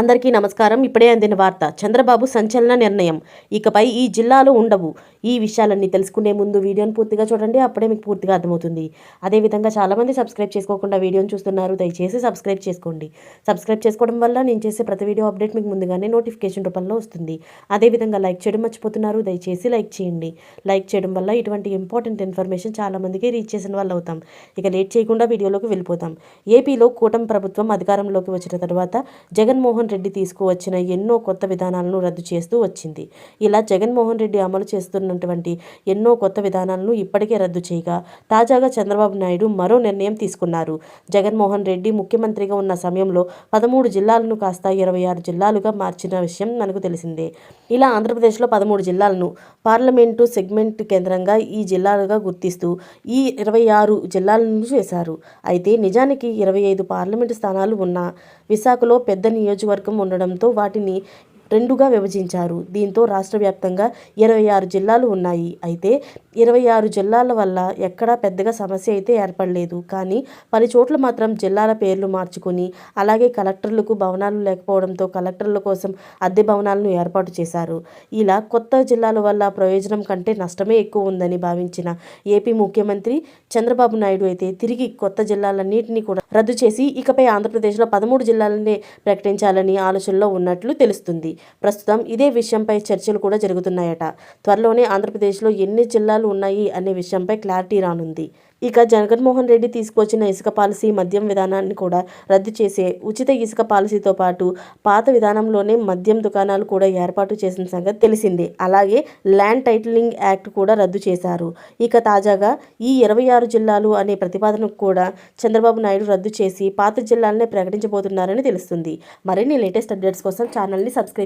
అందరికీ నమస్కారం. ఇప్పుడే అందిన వార్త చంద్రబాబు సంచలన నిర్ణయం. ఇకపై ఈ జిల్లాలు ఉండవు. ఈ విషయాలన్నీ తెలుసుకునే ముందు వీడియోని పూర్తిగా చూడండి. అప్పుడే మీకు పూర్తిగా అర్థమవుతుంది. అదేవిధంగా చాలామంది సబ్స్క్రైబ్ చేసుకోకుండా వీడియోని చూస్తున్నారు. దయచేసి సబ్స్క్రైబ్ చేసుకోండి. సబ్స్క్రైబ్ చేసుకోవడం వల్ల నేను చేసే ప్రతి వీడియో అప్డేట్ మీకు ముందుగానే నోటిఫికేషన్ రూపంలో వస్తుంది. అదేవిధంగా లైక్ చేయడం మర్చిపోతున్నారు. దయచేసి లైక్ చేయండి. లైక్ చేయడం వల్ల ఇటువంటి ఇంపార్టెంట్ ఇన్ఫర్మేషన్ చాలామందికి రీచ్ చేసిన వాళ్ళు అవుతాం. ఇక లేట్ చేయకుండా వీడియోలోకి వెళ్ళిపోతాం. ఏపీలో కూటమి ప్రభుత్వం అధికారంలోకి వచ్చిన తర్వాత జగన్మోహన్ రెడ్డి తీసుకువచ్చిన ఎన్నో కొత్త విధానాలను రద్దు చేస్తూ వచ్చింది. ఇలా జగన్మోహన్ రెడ్డి అమలు చేస్తున్నటువంటి ఎన్నో కొత్త విధానాలను ఇప్పటికే రద్దు చేయగా తాజాగా చంద్రబాబు నాయుడు మరో నిర్ణయం తీసుకున్నారు. జగన్మోహన్ రెడ్డి ముఖ్యమంత్రిగా ఉన్న సమయంలో పదమూడు జిల్లాలను కాస్త ఇరవై ఆరు జిల్లాలుగా మార్చిన విషయం మనకు తెలిసిందే. ఇలా ఆంధ్రప్రదేశ్లో పదమూడు జిల్లాలను పార్లమెంటు సెగ్మెంట్ కేంద్రంగా ఈ జిల్లాలుగా గుర్తిస్తూ ఈ ఇరవై ఆరు జిల్లాలను చేశారు. అయితే నిజానికి ఇరవై ఐదు పార్లమెంటు స్థానాలు ఉన్న విశాఖలో పెద్ద నియోజకవర్గం ఉండడంతో వాటిని రెండుగా విభజించారు. దీంతో రాష్ట్ర వ్యాప్తంగా ఇరవై ఆరు జిల్లాలు ఉన్నాయి. అయితే ఇరవై ఆరు జిల్లాల వల్ల ఎక్కడా పెద్దగా సమస్య అయితే ఏర్పడలేదు. కానీ పలు చోట్ల మాత్రం జిల్లాల పేర్లు మార్చుకొని అలాగే కలెక్టర్లకు భవనాలు లేకపోవడంతో కలెక్టర్ల కోసం అద్దె భవనాలను ఏర్పాటు చేశారు. ఇలా కొత్త జిల్లాల వల్ల ప్రయోజనం కంటే నష్టమే ఎక్కువ ఉందని భావించిన ఏపీ ముఖ్యమంత్రి చంద్రబాబు నాయుడు అయితే తిరిగి కొత్త జిల్లాలన్నింటినీ కూడా రద్దు చేసి ఇకపై ఆంధ్రప్రదేశ్లో పదమూడు జిల్లాలనే ప్రకటించాలని ఆలోచనలో ఉన్నట్లు తెలుస్తుంది. ప్రస్తుతం ఇదే విషయంపై చర్చలు కూడా జరుగుతున్నాయట. త్వరలోనే ఆంధ్రప్రదేశ్లో ఎన్ని జిల్లాలు ఉన్నాయి అనే విషయంపై క్లారిటీ రానుంది. ఇక జగన్మోహన్ రెడ్డి తీసుకొచ్చిన ఇసుక పాలసీ మద్యం విధానాన్ని కూడా రద్దు చేసే ఉచిత ఇసుక పాలసీతో పాటు పాత విధానంలోనే మద్యం దుకాణాలు కూడా ఏర్పాటు చేసిన సంగతి తెలిసిందే. అలాగే ల్యాండ్ టైటిలింగ్ యాక్ట్ కూడా రద్దు చేశారు. ఇక తాజాగా ఈ ఇరవై ఆరు జిల్లాలు అనే ప్రతిపాదనకు కూడా చంద్రబాబు నాయుడు రద్దు చేసి పాత జిల్లాలనే ప్రకటించబోతున్నారని తెలుస్తుంది. మరిన్ని లేటెస్ట్ అప్డేట్స్ కోసం ఛానల్ని సబ్స్క్రైబ్